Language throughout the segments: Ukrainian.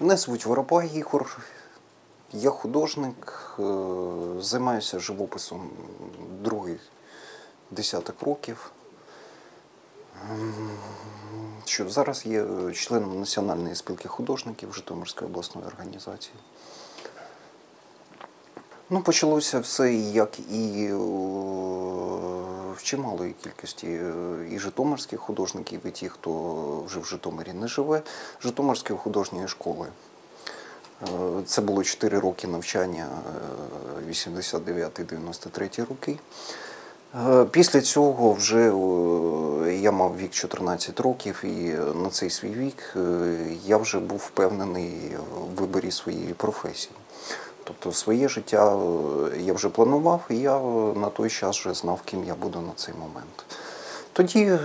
Мене звуть Воропай Ігор. Я художник, е, займаюся живописом другий десяток років. Ем, Що зараз є членом Національної спілки художників Житомирської обласної організації. Ну, почалося все як і в чималої кількості е, і житомирських художників, і ті, хто вже в Житомирі не живе, Житомирської художньої школи. Е, Це було 4 роки навчання, е, 89-93 роки. Е, Після цього вже я мав вік 14 років, і на цей свій вік я вже був впевнений в виборі своєї професії. Тобто своє життя е, я вже планував, і я е, на той час вже знав, ким я буду на цей момент. Тоді, е,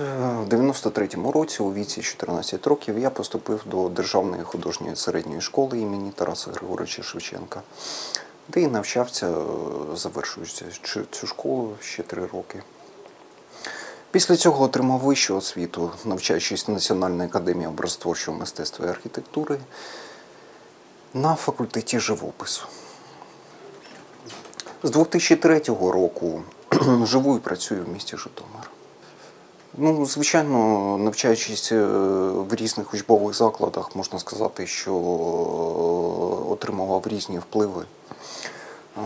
в 93-му році, у віці 14 років, я поступив до Державної художньої середньої школи імені Тараса Григоровича Шевченка, де і навчався, завершуючи цю школу ще три роки. Після цього отримав вищу освіту, навчаючись в Національній академії образотворчого мистецтва і архітектури на факультеті живопису. З 2003 року живу і працюю в місті Житомир. Ну, звичайно, навчаючись е, в різних учбових закладах, можна сказати, що е, отримував різні впливи. Е,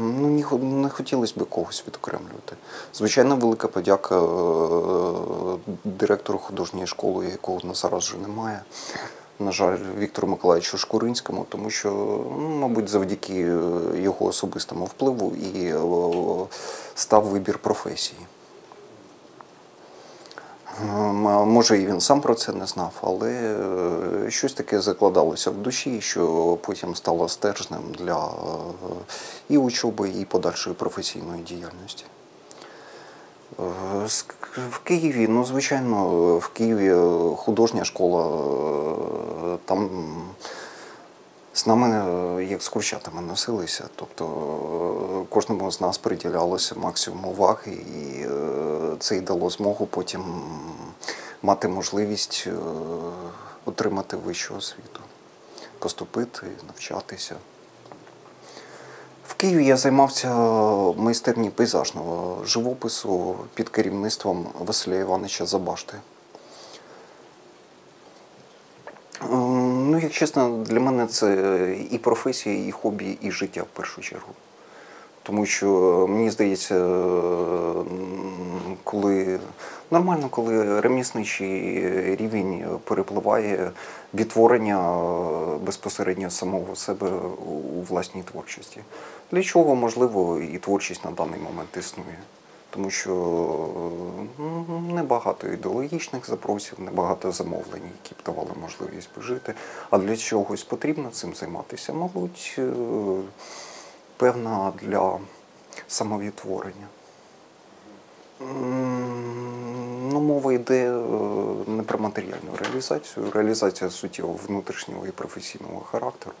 Ну, не хотілося б когось відокремлювати. Звичайно, велика подяка директору художньої школи, якого на зараз вже немає. На жаль, Віктору Миколаївичу Шкуринському, тому що, ну, мабуть, завдяки е, його особистому впливу і е, став вибір професії. Може, і він сам про це не знав, але е, щось таке закладалося в душі, що потім стало стержнем для і учоби, і подальшої професійної діяльності. Е, В Києві, ну, звичайно, в Києві е, художня школа, е, там з нами як з курчатами носилися. Тобто кожному з нас приділялося максимум уваги, і це й дало змогу потім мати можливість отримати вищу освіту, поступити, навчатися. Києві я займався майстерні пейзажного живопису під керівництвом Василя Івановича Забашти. Е, Ну, як чесно, для мене це і професія, і хобі, і життя в першу чергу. Тому що мені здається, коли нормально, коли ремісничий рівень перепливає відтворення е, безпосередньо самого себе у власній творчості. Для чого, можливо, і творчість на даний момент існує. Тому що небагато ідеологічних запросів, небагато замовлень, які б давали можливість жити. А для чогось потрібно цим займатися, мабуть, е, певна для самовідтворення. Ну, мова йде е, не про матеріальну реалізацію, реалізація суттєво внутрішнього і професійного характеру.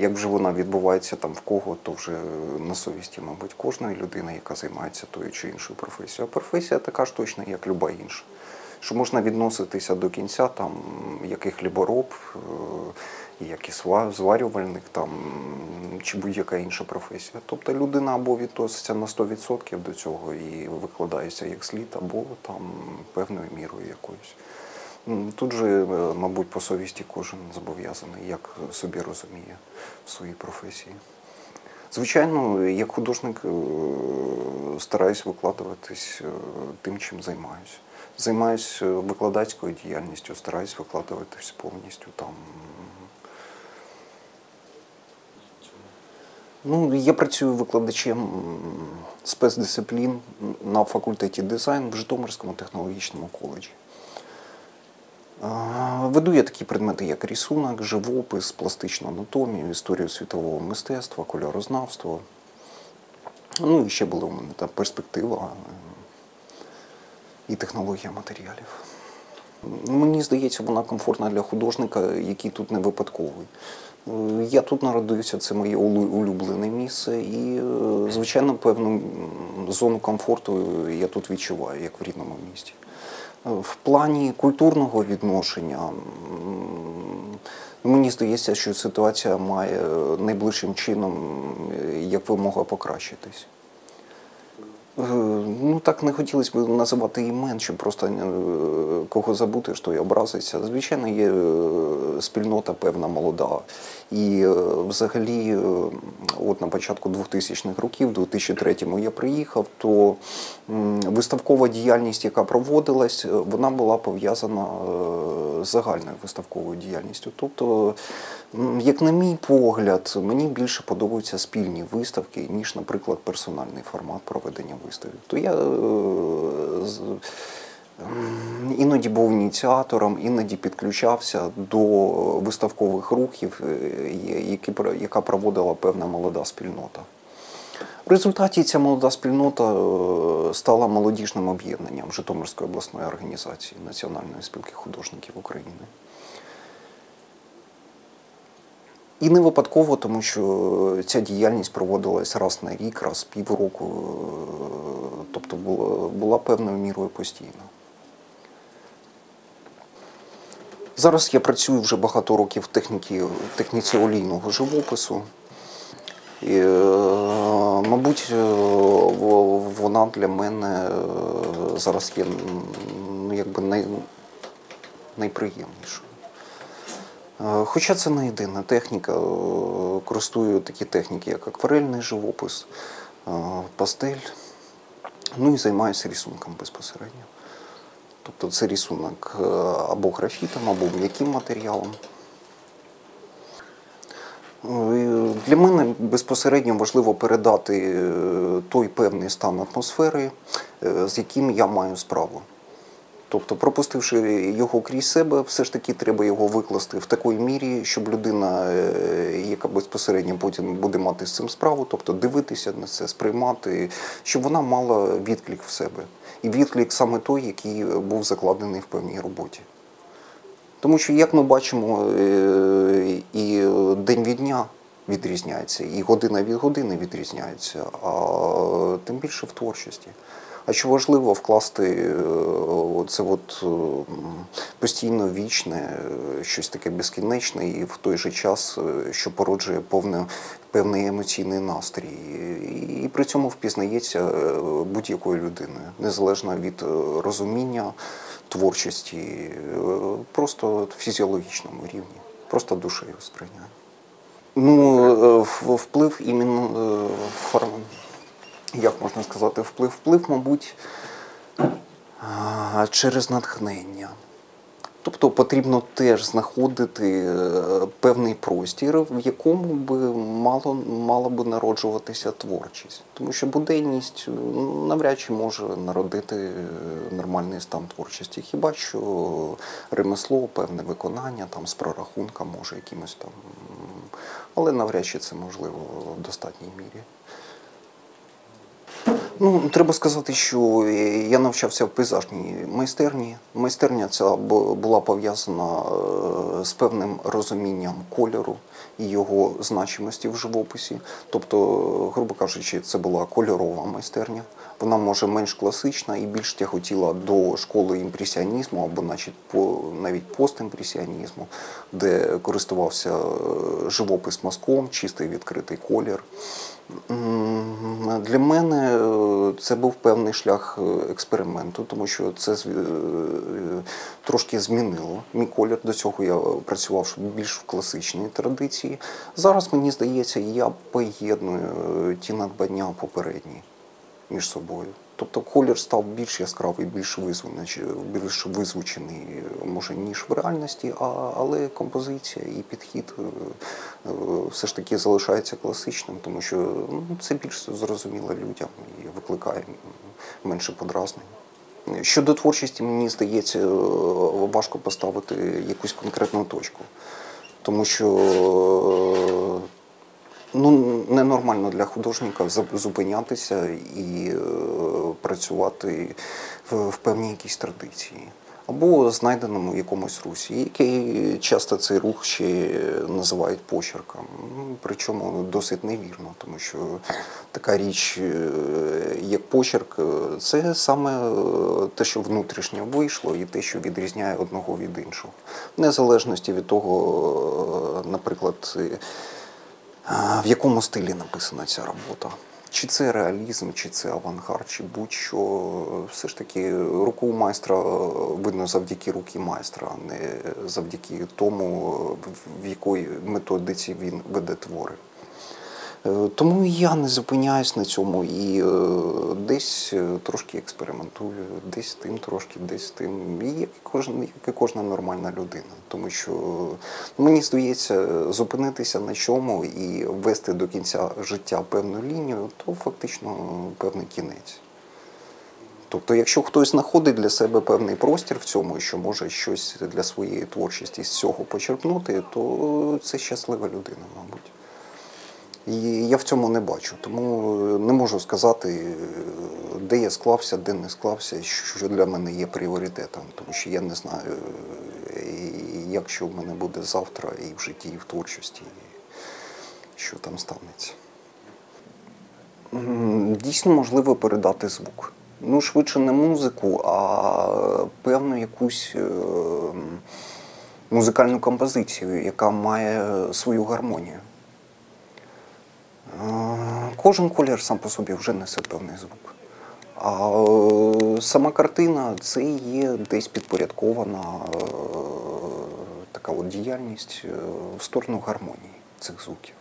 Як вже вона відбувається там в кого, то вже на совісті, мабуть, кожної людини, яка займається тою чи іншою професією. А професія така ж точно, як люба інша. Що можна відноситися до кінця, там, як і хлібороб, е, як і зварювальник, там, чи будь-яка інша професія. Тобто людина або відноситься на 100% до цього і викладається як слід, або там певною мірою якоюсь. Тут же, е, мабуть, по совісті кожен зобов'язаний, як собі розуміє в своїй професії. Звичайно, як художник е, стараюсь викладуватись е, тим, чим займаюся. Займаюсь е, викладацькою діяльністю, стараюсь викладуватись повністю там. Ну, я працюю викладачем спецдисциплін на факультеті дизайн в Житомирському технологічному коледжі. Веду я такі предмети, як рисунок, живопис, пластичну анатомію, історію світового мистецтва, кольорознавство. Ну і ще була у мене там перспектива е, і технологія матеріалів. Мені здається, вона комфортна для художника, який тут не випадковий. Е, Я тут народився, це моє улюблене місце, і, е, звичайно, певну зону комфорту я тут відчуваю, як в рідному місті. В плані культурного відношення, Мені здається, що ситуація має найближчим чином е, як вимога покращитись. Е, Ну так не хотілося б називати імен, щоб просто е, кого забути, що й образиться. Звичайно, є е, спільнота певна молода. І взагалі, от на початку 2000-х років, в 2003-му я приїхав, то виставкова діяльність, яка проводилась, вона була пов'язана з загальною виставковою діяльністю. Тобто, як на мій погляд, мені більше подобаються спільні виставки, ніж, наприклад, персональний формат проведення виставок. То я е, іноді був ініціатором, іноді підключався до виставкових рухів, е, яка проводила певна молода спільнота. В результаті ця молода спільнота е, стала молодіжним об'єднанням Житомирської обласної організації Національної спілки художників України. І не випадково, тому що ця діяльність проводилась раз на рік, раз півроку, е, тобто була, була певною мірою постійно. Зараз я працюю вже багато років в техніці, в техніці олійного живопису. І, е, мабуть, е, вона для мене е, зараз є ну, якби най, найприємнішою. Е, Хоча це не єдина техніка, е, користую такі техніки, як акварельний живопис, е, пастель, ну і займаюся рисунком безпосередньо. Тобто це рисунок або графітом, або м'яким матеріалом. Е, Для мене безпосередньо важливо передати той певний стан атмосфери, з яким я маю справу. Тобто, пропустивши його крізь себе, все ж таки треба його викласти в такій мірі, щоб людина, е, яка безпосередньо потім буде мати з цим справу, тобто дивитися на це, сприймати, щоб вона мала відклик в себе. І відклик саме той, який був закладений в певній роботі. Тому що, як ми бачимо, е, і день від дня відрізняється, і година від години відрізняється, а тим більше в творчості. А що важливо вкласти е, це от е, постійно вічне, е, щось таке безкінечне, і в той же час, що породжує повне, певний емоційний настрій. І при цьому впізнається будь-якою людиною, незалежно від розуміння творчості, просто фізіологічному рівні, просто душею сприйняття. Ну, вплив іменно фар- як можна сказати, вплив, вплив, мабуть, через натхнення. Тобто потрібно теж знаходити е, певний простір, в якому би мало, мала би народжуватися творчість. Тому що буденність е, навряд чи може народити е, нормальний стан творчості. Хіба що ремесло, певне виконання там з прорахунком може якимось там. Але навряд чи це можливо в достатній мірі. Ну, треба сказати, що я навчався в пейзажній майстерні. Майстерня ця була пов'язана е, з певним розумінням кольору і його значимості в живописі. Тобто, грубо кажучи, це була кольорова майстерня. Вона може менш класична і більш тяготіла до школи імпресіонізму або по, навіть постімпресіонізму, де користувався е, живопис мазком, чистий відкритий колір. Для мене е, це був певний шлях е, експерименту, тому що це е, трошки змінило мій колір. До цього я працював більш в класичній традиції. Зараз мені здається, я поєдную ті надбання попередні між собою. Тобто колір став більш яскравий, більш визваний, більш визвучений, може, ніж в реальності, а, але композиція і підхід е, е, все ж таки залишається класичним, тому що ну, це більш зрозуміло людям і викликає менше подразнень. Щодо творчості, мені здається, е, важко поставити якусь конкретну точку, тому що Ну, ненормально для художника зупинятися і працювати в, певній якійсь традиції. або знайденому якомусь русі, який часто цей рух ще називають почерком. Ну, Причому досить невірно, тому що така річ, е, як почерк, е, це саме е, те, що внутрішнє вийшло, і те, що відрізняє одного від іншого. В незалежності від того, наприклад, В якому стилі написана ця робота? Чи це реалізм, чи це авангард, чи будь-що. Все ж таки, руку майстра е, видно завдяки руки майстра, а не завдяки тому, е, в якої методиці він веде твори. Е, Тому я не зупиняюсь на цьому і е, десь е, трошки експериментую, десь тим, трошки, десь тим. І як і кожен, як і кожна нормальна людина. Тому що е, мені здається, зупинитися на чому і вести до кінця життя певну лінію, то фактично певний кінець. Тобто, якщо хтось знаходить для себе певний простір в цьому, що може щось для своєї творчості з цього почерпнути, то це щаслива людина, мабуть. І я в цьому не бачу, тому е, не можу сказати, е, де я склався, де не склався, що для мене є пріоритетом, тому що я не знаю, е, як що в мене буде завтра і в житті, і в творчості, і що там станеться. Дійсно можливо передати звук. Ну, швидше не музику, а певну якусь музикальну композицію, яка має свою гармонію. Е, Кожен колір сам по собі вже несе певний звук. А е, сама картина це є десь підпорядкована е, така от діяльність в сторону гармонії цих звуків.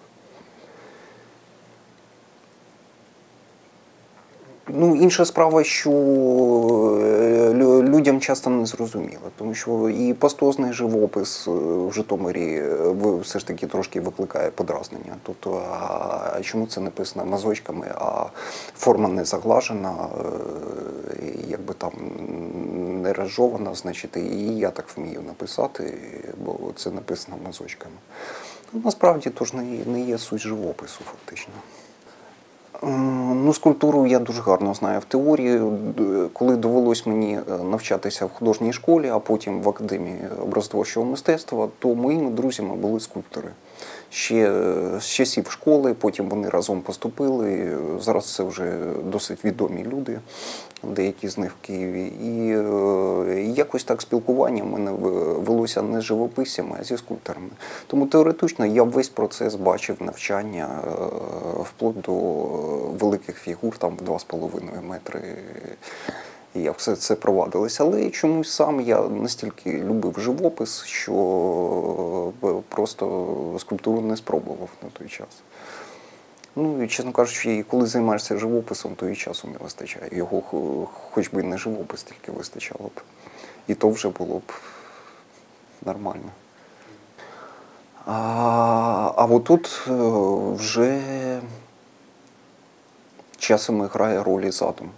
Ну, інша справа, що е, людям часто не зрозуміло, тому що і пастозний живопис е, в Житомирі е, все ж таки трошки викликає подразнення. Тобто, а чому це написано мазочками, а форма не заглажена, якби там не розжована, значить, і я так вмію написати, бо це написано мазочками. Ну, насправді то ж не є суть живопису, фактично. Ну, скульптуру я дуже гарно знаю в теорії. Коли довелось мені е, навчатися в художній школі, а потім в академії образотворчого мистецтва, то моїми друзями були скульптори. Ще е, з часів школи, потім вони разом поступили. Зараз це вже досить відомі люди, деякі з них в Києві. І е, якось так спілкування в мене велося не з живописцями, а зі скульпторами. Тому теоретично я весь процес бачив навчання е, вплоть до великих фігур, там в 2,5 метри. І як все це провадилось. Але чомусь сам я настільки любив живопис, що е, просто скульптуру не спробував на той час. Ну і чесно кажучи, коли займаєшся живописом, то і часу не вистачає. Його хоч би не живопис тільки вистачало б. І то вже було б нормально. А, а отут е, вже часом грає роль задум.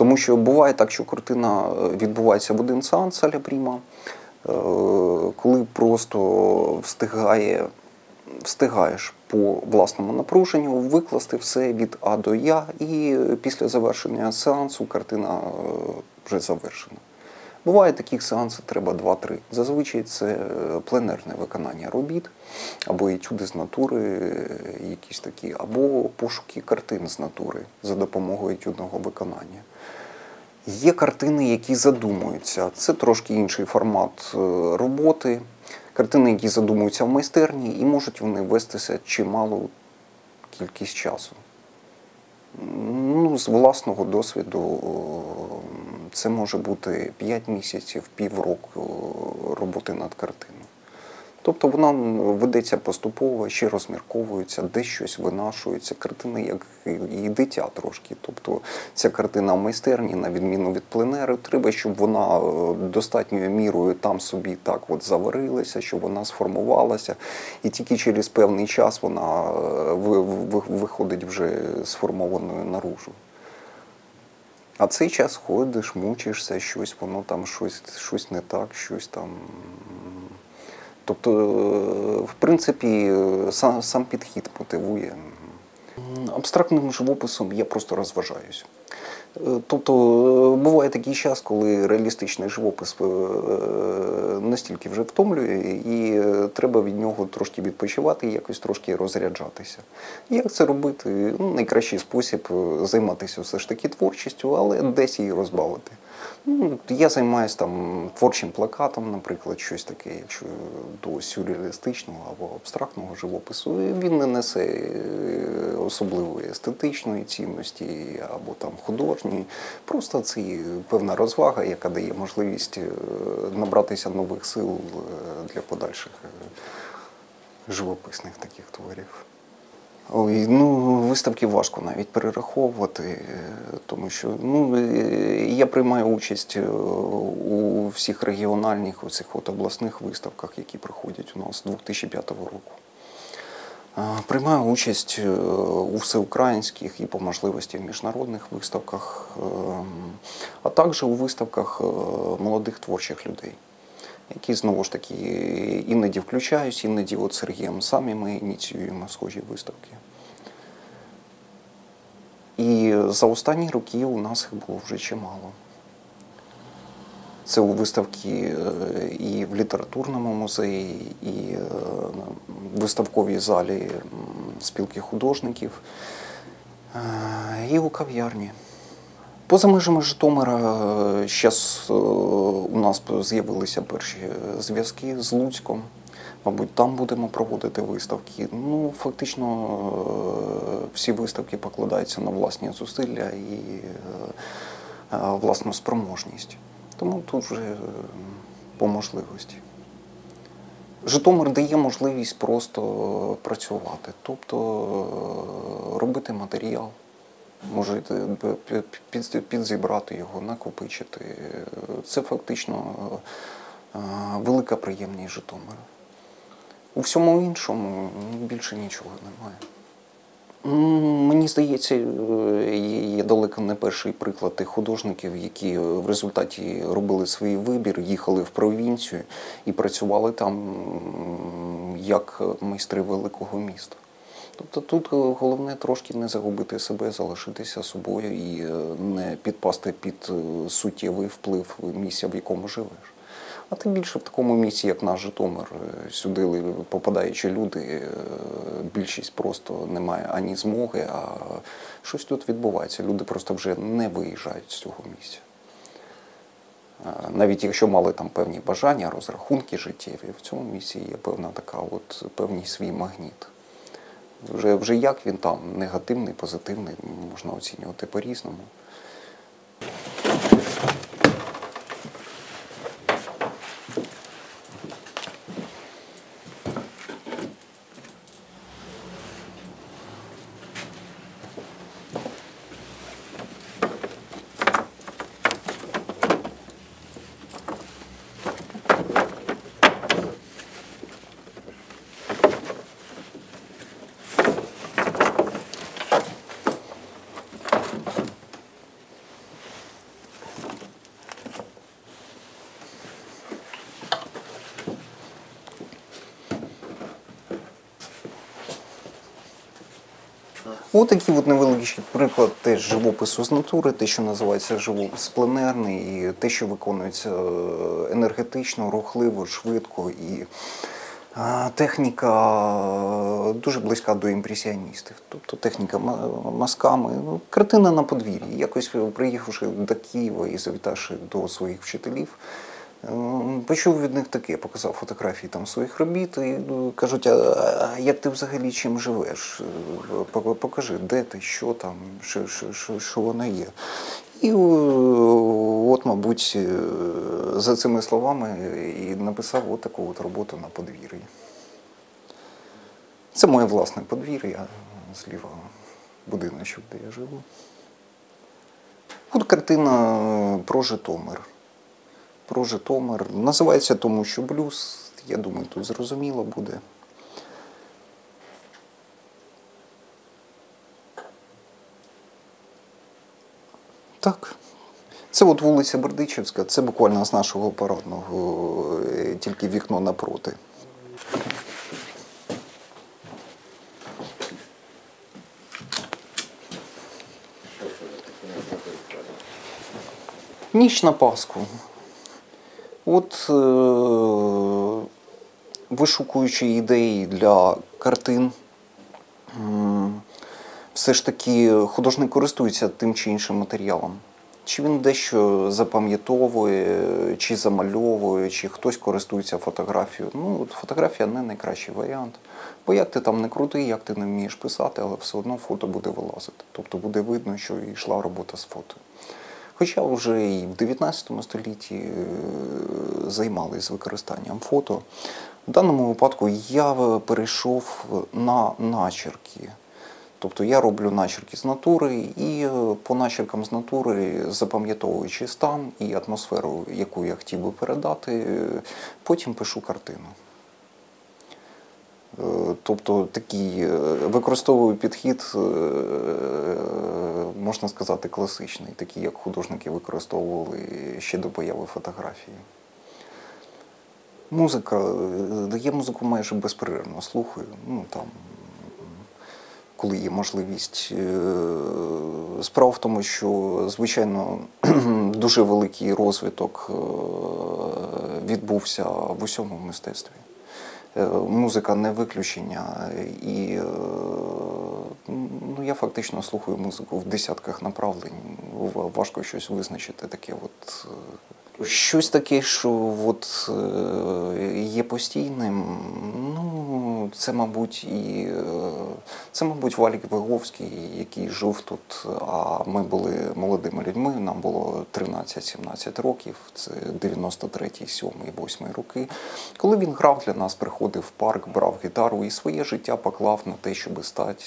Тому що буває так, що картина е, відбувається в один сеанс аля Пріма, е, коли просто встигає, встигаєш по власному напруженню викласти все від А до Я, і після завершення сеансу картина е, вже завершена. Буває таких сеансів треба 2-3. Зазвичай це е, пленерне виконання робіт, або етюди з натури, е, якісь такі, або пошуки картин з натури за допомогою етюдного виконання. Є картини, які задумуються. Це трошки інший формат е, роботи. Картини, які задумуються в майстерні, і можуть вони вестися чималу кількість часу. Ну, з власного досвіду це може бути 5 місяців, півроку о, роботи над картиною. Тобто вона ведеться поступово, ще розмірковується, десь щось винашується. Картина як і дитя трошки. Тобто ця картина в майстерні, на відміну від пленеру, треба, щоб вона е, достатньою мірою там собі так от заварилася, щоб вона сформувалася. І тільки через певний час вона е, ви- ви- виходить вже сформованою наружу. А цей час ходиш, мучишся, щось, воно там щось, щось не так, щось там. Тобто, е, в принципі, сам, сам підхід мотивує. Абстрактним живописом я просто розважаюсь. Е, Тобто е, буває такий час, коли реалістичний живопис е, настільки вже втомлює, і треба від нього трошки відпочивати і якось трошки розряджатися. Як це робити? Ну, найкращий спосіб займатися все ж таки творчістю, але десь її розбавити. Ну, я займаюся там творчим плакатом, наприклад, щось таке, якщо до сюрреалістичного або абстрактного живопису. Він не несе е, особливої естетичної цінності або там художньої. Просто це певна розвага, яка дає можливість е, набратися нових сил е, для подальших живописних таких творів. Ой, ну, виставки важко навіть перераховувати, тому що ну, я приймаю участь е, у всіх регіональних, у цих от обласних виставках, які проходять у нас з 2005 року. Е, Приймаю участь е, у всеукраїнських і по можливості в міжнародних виставках, а також у виставках молодих творчих людей, які знову ж таки іноді включаюсь, іноді от Сергієм самі ми ініціюємо схожі виставки. І за останні роки у нас їх було вже чимало. Це у виставки е, і в літературному музеї, і е, в виставковій залі спілки художників, е, і у кав'ярні. Поза межами Житомира зараз у нас з'явилися перші зв'язки з Луцьком. Мабуть, там будемо проводити виставки. Ну, фактично, е, всі виставки покладаються на власні зусилля і е, е, власну спроможність. Тому тут вже по можливості. Житомир дає можливість просто працювати, тобто робити матеріал, можете пі- пі- підзібрати його, накопичити. Це фактично велика приємність Житомира. У всьому іншому більше нічого немає. Мені здається, е, є далеко не перший приклад тих художників, які в результаті робили свій вибір, їхали в провінцію і працювали там як майстри великого міста. Тобто тут е, головне трошки не загубити себе, залишитися собою і е, не підпасти під суттєвий вплив місця, в якому живеш. А тим більше в такому місці, як наш Житомир, е, сюди попадаючи люди, е, більшість просто не має ані змоги, а щось тут відбувається. Люди просто вже не виїжджають з цього місця. Е, Навіть якщо мали там певні бажання, розрахунки життєві, в цьому місці є певна така, от певний свій магніт. Вже, вже як він там, негативний, позитивний, можна оцінювати по-різному. Ось такий от невеличкий приклад теж живопису з натури, те, що називається живопис пленерний, і те, що виконується е, енергетично, рухливо, швидко. І е, техніка е, дуже близька до імпресіоністів. Тобто техніка ма- мазками. Ну, картина на подвір'ї. Якось приїхавши до Києва і завітавши до своїх вчителів. Почув від них таке, показав фотографії там своїх робіт і ну, кажуть, а, як ти взагалі чим живеш? Е, Покажи, де ти, що там, що, що, що, воно є. І е, от, мабуть, е, за цими словами і написав от таку от роботу на подвір'ї. Це моє власне подвір'я, зліва будиночок, де я живу. От картина про Житомир про Житомир. Називається тому, що блюз. Я думаю, тут зрозуміло буде. Так. Це от вулиця Бердичівська, це буквально з нашого парадного, е, тільки вікно напроти. Ніч на Пасху. От е, вишукуючи ідеї для картин, все ж таки художник користується тим чи іншим матеріалом. Чи він дещо запам'ятовує, чи замальовує, чи хтось користується фотографією. Ну, от фотографія не найкращий варіант. Бо як ти там не крутий, як ти не вмієш писати, але все одно фото буде вилазити. Тобто буде видно, що йшла робота з фото. Хоча вже і в 19 столітті е, займалися використанням фото. В даному випадку я перейшов на начерки. Тобто я роблю начерки з натури і е, по начеркам з натури, запам'ятовуючи стан і атмосферу, яку я хотів би передати, е, потім пишу картину. Е, Тобто такий е, використовую підхід, е, можна сказати, класичний, такий, як художники використовували ще до появи фотографії. Музика, я музику майже безперервно слухаю. Ну, там, коли є можливість. Справа в тому, що, звичайно, дуже великий розвиток відбувся в усьому мистецтві. Е, Музика не виключення. І е, ну, я фактично слухаю музику в десятках направлень. Важко щось визначити таке. От, е, щось таке, що от, є постійним. Ну, це, мабуть, і е, це, мабуть, Валік Виговський, який жив тут. А ми були молодими людьми. Нам було 13-17 років. Це 93-й, 7-й, 8-й роки. Коли він грав для нас, приходив в парк, брав гітару і своє життя поклав на те, щоб стати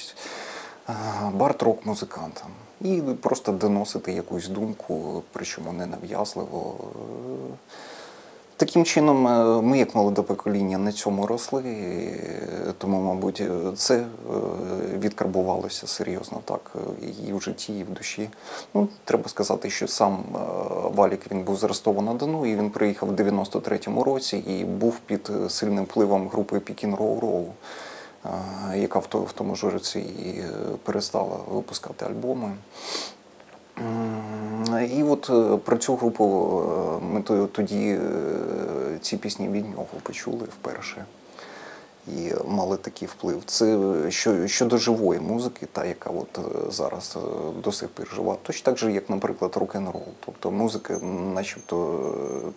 е, бард-рок музикантом. І просто доносити якусь думку, причому не нав'язливо. Таким чином, е, ми, як молоде покоління, на цьому росли, е, тому, мабуть, е, це відкарбувалося серйозно так і в житті, і в душі. Ну, треба сказати, що сам Валік він був з Ростова-на-Дону, і він приїхав в 93-му році і був під сильним впливом групи Пікін Роу Роу, яка в тому ж році і перестала випускати альбоми. І от е, про цю групу е, ми то- тоді е, ці пісні від нього почули вперше і мали такий вплив. Це що, щодо живої музики, та яка от зараз до сих пір жива, точно так же, як, наприклад, рок-н-рол. Тобто музика, начебто,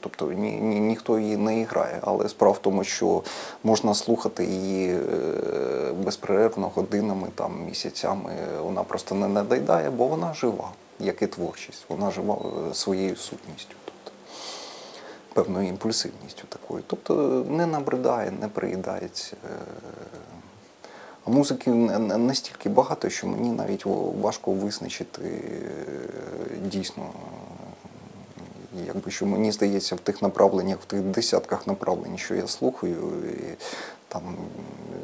тобто ні, ні, ніхто її не грає, але справа в тому, що можна слухати її безперервно годинами, там, місяцями. Вона просто не надоїдає, бо вона жива, як і творчість. Вона жива е, своєю сутністю. Тобто певною імпульсивністю такою. Тобто не набридає, не приїдається. Е, А музики настільки багато, що мені навіть важко визначити е, дійсно. е, Якби що мені здається, в тих направленнях, в тих десятках направлень, що я слухаю, і, там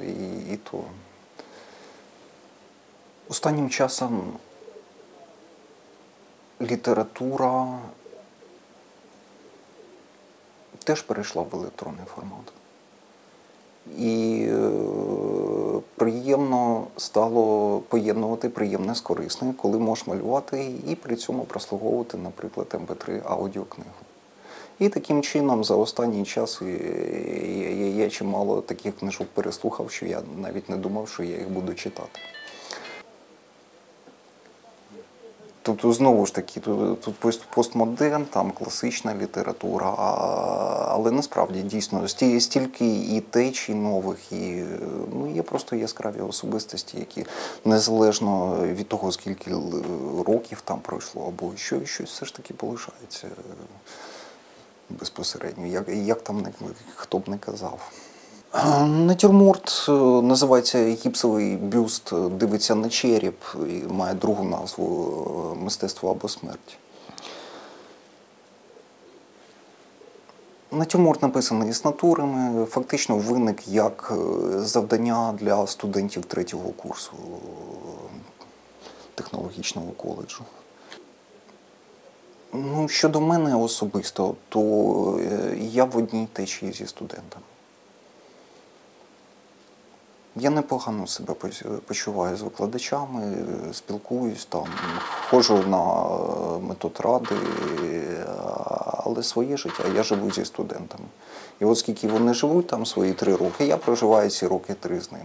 і, і то. Останнім часом література теж перейшла в електронний формат. І е, приємно стало поєднувати приємне з корисним, коли можеш малювати і при цьому прослуговувати, наприклад, MP3 аудіокнигу. І таким чином за останній час е, я чимало таких книжок переслухав, що я навіть не думав, що я їх буду читати. Тобто, знову ж таки, тут, постмодерн, там класична література, але насправді дійсно сті- стільки і течій нових, і ну, є просто яскраві особистості, які незалежно від того, скільки років там пройшло, або що, щось все ж таки полишається е, безпосередньо, як, як там не, хто б не казав. Натюрморт е, називається гіпсовий бюст, е, дивиться на череп і має другу назву е, Мистецтво або смерть. Натюрморт написаний з натурами, фактично виник як завдання для студентів третього курсу технологічного коледжу. Ну, щодо мене особисто, то я в одній течії зі студентами. Я непогано себе почуваю з викладачами, спілкуюсь там, ходжу на е, метод ради, е, але своє життя я живу зі студентами. І от скільки вони живуть там свої три роки, я проживаю ці роки три з ними.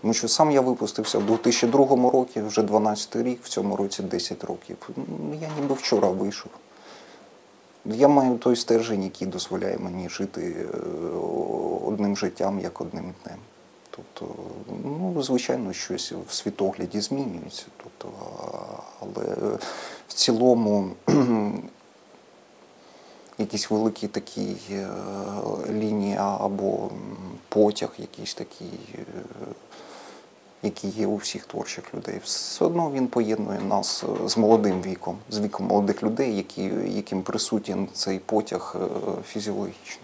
Тому що сам я випустився в 2002 році, вже 12 рік, в цьому році 10 років. Ну, Я ніби вчора вийшов. Я маю той стержень, який дозволяє мені жити е, одним життям, як одним днем. Тобто, ну, звичайно, щось в світогляді змінюється. Тобто, але в цілому якісь великі такі е, лінії або потяг, якийсь такий, е, який є у всіх творчих людей. Все одно він поєднує нас е, з молодим віком, з віком молодих людей, які, яким присутній цей потяг фізіологічно.